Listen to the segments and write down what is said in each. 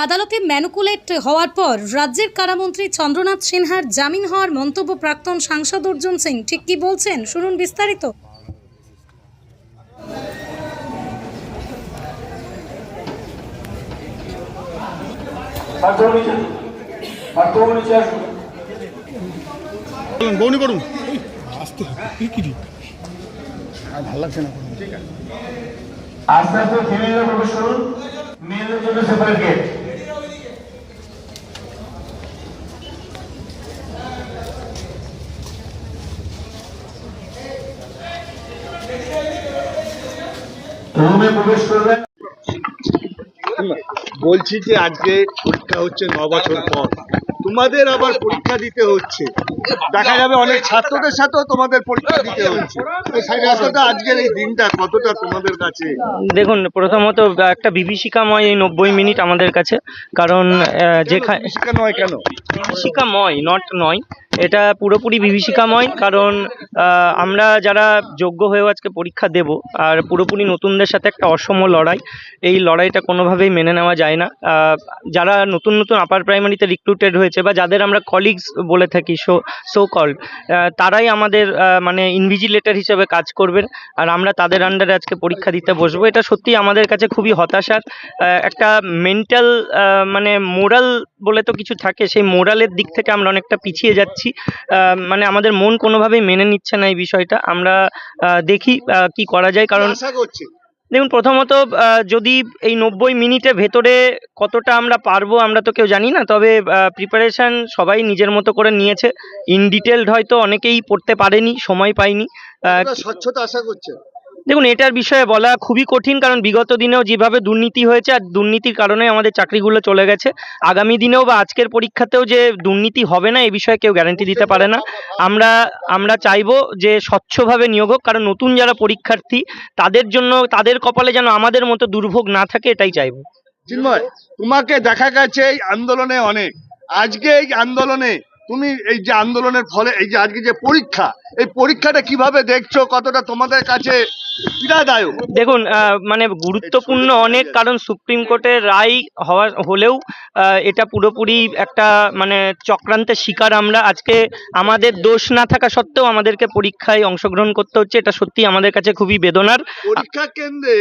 আদালতে ম্যানুকুলেট হওয়ার পর রাজ্যের কারামন্ত্রী চন্দ্রনাথ সিনহার জামিন হওয়ার মন্তব্য প্রাক্তন সাংসদ অর্জুন সিং। ঠিক কি বলছেন? শুনুন বিস্তারিত। আস্তে আস্তে ফিমেলরা প্রবেশ করুন। মেয়েদের জন্য সেপারেট গেট রুমে প্রবেশ করবেন। বলছি যে আজকে পরীক্ষা হচ্ছে ন বছর পর। তোমাদের আবার পরীক্ষা দিতে হচ্ছে। দেখা যাবে অনেক ছাত্রদের সাথেও তোমাদের পরীক্ষা দিতে হচ্ছে। কতটা আজকের এই দিনটা কতটা তোমাদের কাছে? দেখুন প্রথমত একটা বিভীষিকাময় এই নব্বই মিনিট আমাদের কাছে। কারণ যেখানে শিক্ষা নয় কেন? বিভীষিকাময় নট নয়। এটা পুরোপুরি বিভীষিকাময়, কারণ আমরা যারা যোগ্য হয়েও আজকে পরীক্ষা দেব, আর পুরোপুরি নতুনদের সাথে একটা অসম লড়াই, এই লড়াইটা কোনোভাবেই মেনে নেওয়া যায় না। যারা নতুন নতুন আপার প্রাইমারিতে রিক্রুটেড হয়েছে, বা যাদের আমরা কলিগস বলে থাকি সো সো কল্ড তারাই আমাদের মানে ইনভিজিলেটর হিসেবে কাজ করবেন, আর আমরা তাদের আন্ডারে আজকে পরীক্ষা দিতে বসবো। এটা সত্যি আমাদের কাছে খুবই হতাশার একটা মেন্টাল মানে মোরাল বলে তো কিছু থাকে সেই মোরালের দিক থেকে আমরা অনেকটা পিছিয়ে যাচ্ছি। মানে আমাদের মন কোনোভাবেই মেনে নিচ্ছে না এই বিষয়টা। আমরা দেখি কি করা যায়। কারণ দেখুন প্রথমত যদি এই নব্বই মিনিটের ভেতরে কতটা আমরা পারব আমরা তো কেউ জানি না। তবে প্রিপারেশন সবাই নিজের মতো করে নিয়েছে। ইন ডিটেলড হয়তো অনেকেই পড়তে পারেনি সময় পায়নি। স্বচ্ছতা আশা করছে। দেখুন, এটার বিষয়ে বলা খুবই কঠিন, কারণ বিগত দিনেও যেভাবে দুর্নীতি হয়েছে আর দুর্নীতির কারণে আমাদের চাকরিগুলো চলে গেছে। আগামী দিনেও বা আজকের পরীক্ষাতেও যে দুর্নীতি হবে না এই বিষয়ে কেউ গ্যারান্টি দিতে পারে না। আমরা আমরা চাইব যে স্বচ্ছভাবে নিয়োগ হোক, কারণ নতুন যারা পরীক্ষার্থী, তাদের জন্য, তাদের কপালে যেন আমাদের মতো দুর্ভোগ না থাকে, এটাই চাইব। চিন্ময় তোমাকে দেখা গেছে এই আন্দোলনে অনেক। আজকে এই আন্দোলনে তুমি এই যে আন্দোলনের ফলে, এই যে আজকে যে পরীক্ষা, এই পরীক্ষাটা কীভাবে দেখছ, কতটা তোমাদের কাছে পীড়াদায়ক। দেখুন মানে গুরুত্বপূর্ণ অনেক কারণ সুপ্রিম কোর্টের রায় হওয়া হলেও এটা পুরোপুরি একটা মানে চক্রান্তের শিকার আমরা। আজকে আমাদের দোষ না থাকা সত্ত্বেও আমাদেরকে পরীক্ষায় অংশগ্রহণ করতে হচ্ছে। এটা সত্যি আমাদের কাছে খুবই বেদনার। পরীক্ষা কেন্দ্রে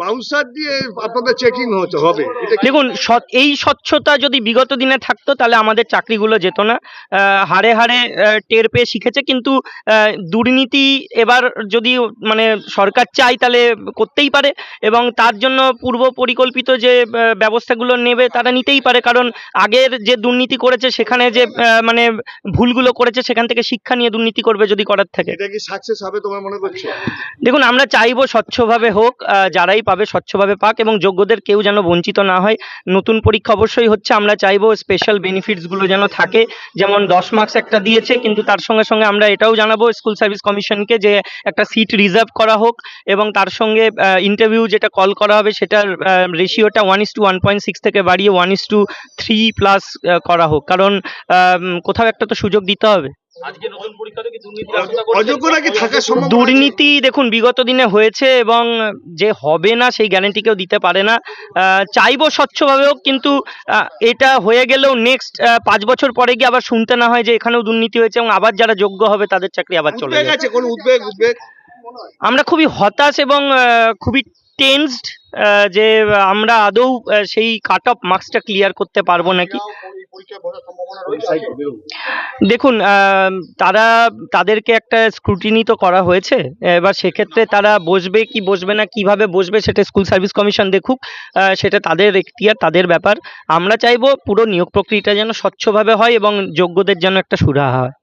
বাউন্সার দিয়ে আপনাদের চেকিং হচ্ছে হবে। দেখুন এই স্বচ্ছতা যদি বিগত দিনে থাকতো তাহলে আমাদের চাকরিগুলো যেত না। আহ, হারে আহ, টের পেয়ে শিখেছে। কিন্তু আহ, দুর্নীতি এবার যদি মানে সরকার চায় তাহলে করতেই পারে এবং তার জন্য পূর্ব পরিকল্পিত যে ব্যবস্থাগুলো নেবে তারা নিতেই পারে। কারণ আগের যে দুর্নীতি করেছে সেখানে যে মানে ভুলগুলো করেছে সেখান থেকে শিক্ষা নিয়ে দুর্নীতি করবে যদি করার থাকে। এটা কি সাকসেস হবে তোমার মনে করছ দেখুন আমরা চাইব স্বচ্ছভাবে হোক যারাই পাবে স্বচ্ছভাবে পাক এবং যোগ্যদের কেউ যেন বঞ্চিত না হয়। নতুন পরীক্ষা অবশ্যই হচ্ছে আমরা চাইব স্পেশাল বেনিফিটসগুলো যেন থাকে। যেমন দশ মার্কস একটা দিয়েছে কিন্তু তার সঙ্গে সঙ্গে আমরা এটাও জানাব স্কুল সার্ভিস কমিশনকে যে একটা সিট রিজার্ভ করা হোক এবং তার সঙ্গে ইন্টারভিউ যেটা কল করা হবে সেটার রেশিওটা one is two one point six থেকে বাড়িয়ে one is two three plus করা হোক। কারণ কোথাও একটা তো সুযোগ দিতে হবে। দুর্নীতি দেখুন বিগত দিনে হয়েছে এবং যে হবে না সেই গ্যারান্টি কেউ দিতে পারে না। আহ, চাইব স্বচ্ছভাবে হোক কিন্তু এটা হয়ে গেলেও নেক্সট পাঁচ বছর পরে গিয়ে আবার শুনতে না হয় যে এখানেও দুর্নীতি হয়েছে এবং আবার যারা যোগ্য হবে তাদের চাকরি আবার চলে যাবে। উদ্বেগ উদ্বেগ? আমরা খুবই হতাশ এবং খুবই টেন্সড যে আমরা আদৌ সেই কাট অফ মার্কসটা ক্লিয়ার করতে পারব নাকি? দেখুন তারা তাদেরকে একটা স্ক্রুটিনি তো করা হয়েছে। এবার সেক্ষেত্রে তারা বসবে কি বসবে না, কীভাবে বসবে সেটা স্কুল সার্ভিস কমিশন দেখুক। সেটা তাদের এখতিয়ার, তাদের ব্যাপার। আমরা চাইব পুরো নিয়োগ প্রক্রিয়াটা যেন স্বচ্ছভাবে হয় এবং যোগ্যদের যেন একটা সুরাহা হয়।